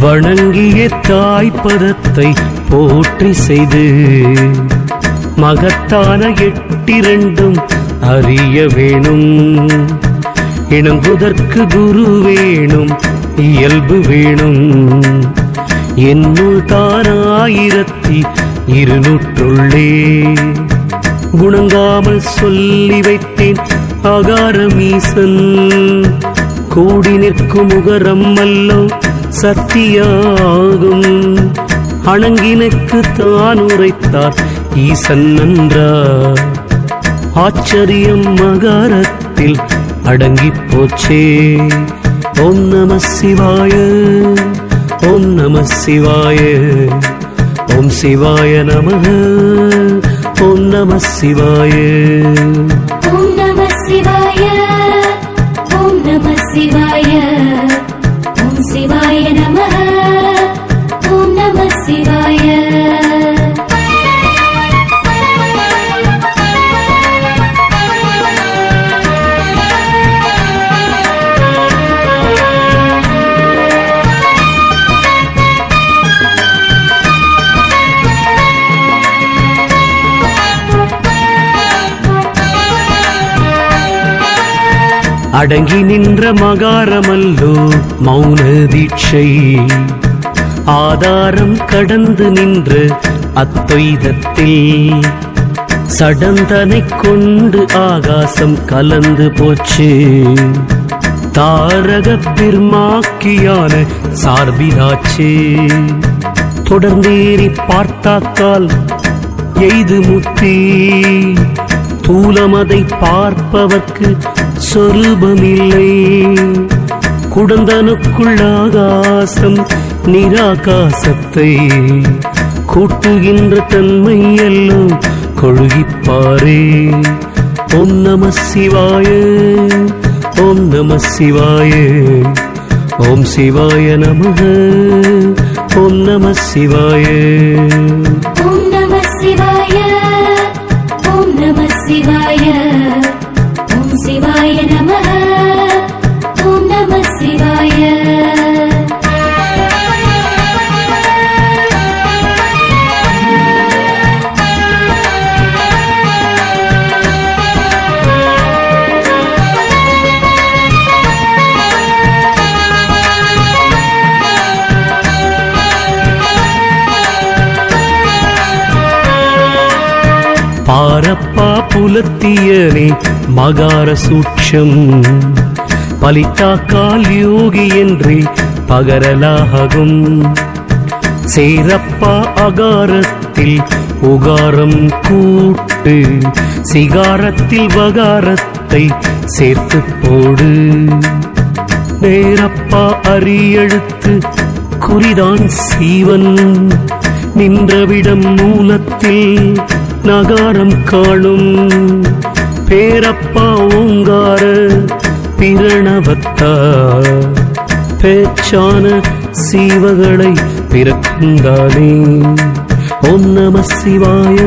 வணங்கிய தாய்ப்பதத்தை போற்றி செய்து மகத்தான எட்டிரண்டும் அறிய வேணும். இணங்குதற்கு குரு வேணும் இயல்பு வேணும். என்னுள் தானாயிரத்தி இருநூற்றுள்ளே. குணங்காமல் சொல்லி வைத்தேன் அகாரமீசன். கூடி நிற்கும் முகரம் அல்லோ சத்தியாகும் அணங்கினுக்கு தான் உரைத்தார். ஈசன் நன்றா ஆச்சரியம் மகாரத்தில் அடங்கி போச்சே. ஓம் நம சிவாய ஓம் நம சிவாய ஓம் சிவாய நம ஓம் நம சிவாய. ஓம் நம சிவாய ஓம் நம சிவாய. அடங்கி நின்ற மகாரமல்லோ மௌன தீட்சை. ஆதாரம் கடந்து நின்று அத்வைதத்தில் சடந்தனை கொண்டு ஆகாசம் கலந்து போச்சு. தாரக பெருமாக்கியான சார்பிதாச்சு. தொடர்ந்தேறி பார்த்தாக்கால் எய்து முத்தி. தூலமதை பார்ப்பவர்க்கு சொரூபமில்லை. குடந்தனுக்குள் ஆகாசம் நிராகாசத்தை கூட்டுகின்ற தன்மை எல்லாம் கொழுகிப்பாரே. ஓம் நம சிவாய ஓம் நம சிவாய ஓம் சிவாய நம ஓம் நம சிவாய. ஓம் நம சிவாய ஓம் நம சிவாய. சிவாய பாரப்பா புலத்தியனே மகார சூட்சம். பலித்தாக்கால் யோகி என்றே பகரலாகும். சேரப்பா அகாரத்தில் உகாரம் கூட்டு சிகாரத்தில் வகாரத்தை சேர்த்து போடு. நேரப்பா அரியெழுத்து குறிதான் சீவன் நின்றவிடம் மூலத்தில் நகாரம் காணும். பேரப்பா ஓங்கார பிரணவத்தா. பேச்சான சீவகளை பிறக்குந்தானே. ஓம் நம சிவாய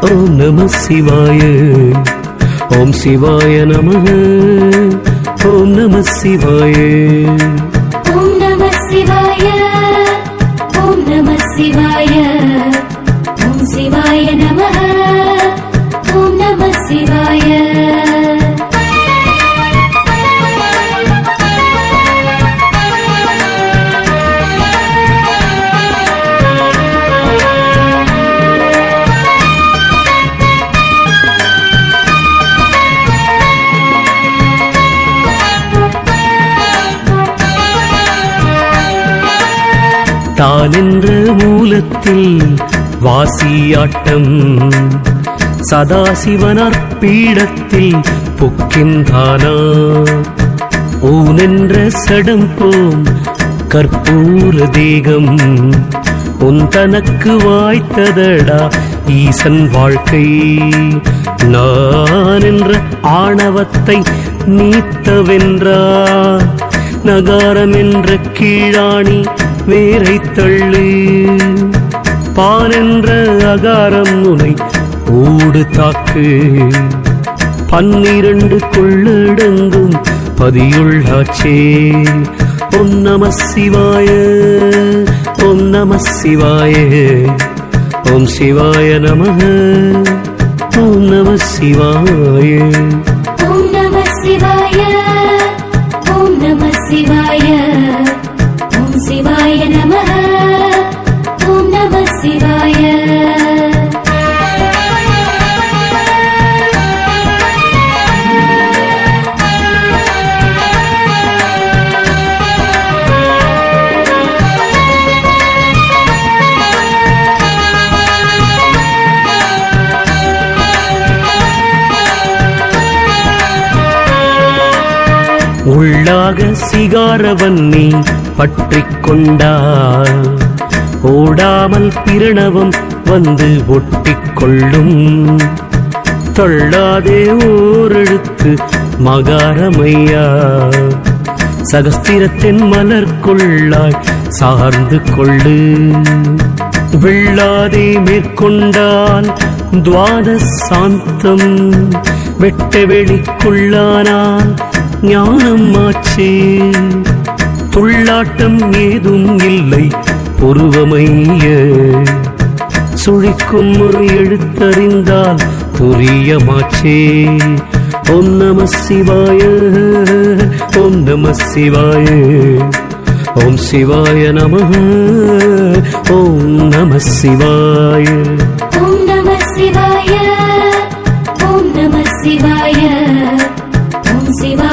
ஓம் நம சிவாய. ஓம் சிவாய நம ஓம் நம சிவாய. ஓம் நம சிவாய. தானென்ற மூலத்தில் வாசியாட்டம். சதாசிவனார் பீடத்தில் பொக்கின்றானா? ஊனென்ற சடம் போம் கற்பூர தேகம். உன் தனக்கு வாய்த்ததடா ஈசன் வாழ்க்கை. நான் என்ற ஆணவத்தை நீத்தவென்றா? நகாரம் என்ற கீழாணி வேரை தள்ளு. பானென்ற அகாரம் உனை ஊடு தாக்கு. பன்னிரண்டு கொள்ளடங்கும் பதியுள்ளாச்சே ஓம் நம சிவாய ஓம் நம சிவாய. ஓம் சிவாய நம ஓம் நம சிவாய. ஓம் நம சிவாய ஓம் நம சிவாய. உள்ளாக சிகாரவன் நீ பற்றிக் கொண்டால் ஓடாமல் பிரணவம் வந்து ஒட்டிக் கொள்ளும். தொள்ளாதே ஓரெழுத்து மகாரமையா. சகஸ்திரத்தின் மலர்கொள்ளாய் சார்ந்து கொள்ளு. வெள்ளாதே மேற்கொண்டால் துவாத சாந்தம் வெட்ட வெளிக்குள்ளானால் ஞானம் ஆச்சே துள்ளாட்டம் ஏதும் இல்லை பொருவமைய. சுழிக்கும் ஒரு எழுத்தறிந்தால் துரியமாச்சே. ஓம் நம சிவாய ஓம் நம சிவாய. ஓம் சிவாய நம ஓம் நம சிவாய. ஓம் நம சிவாய ஓம் நம சிவாய.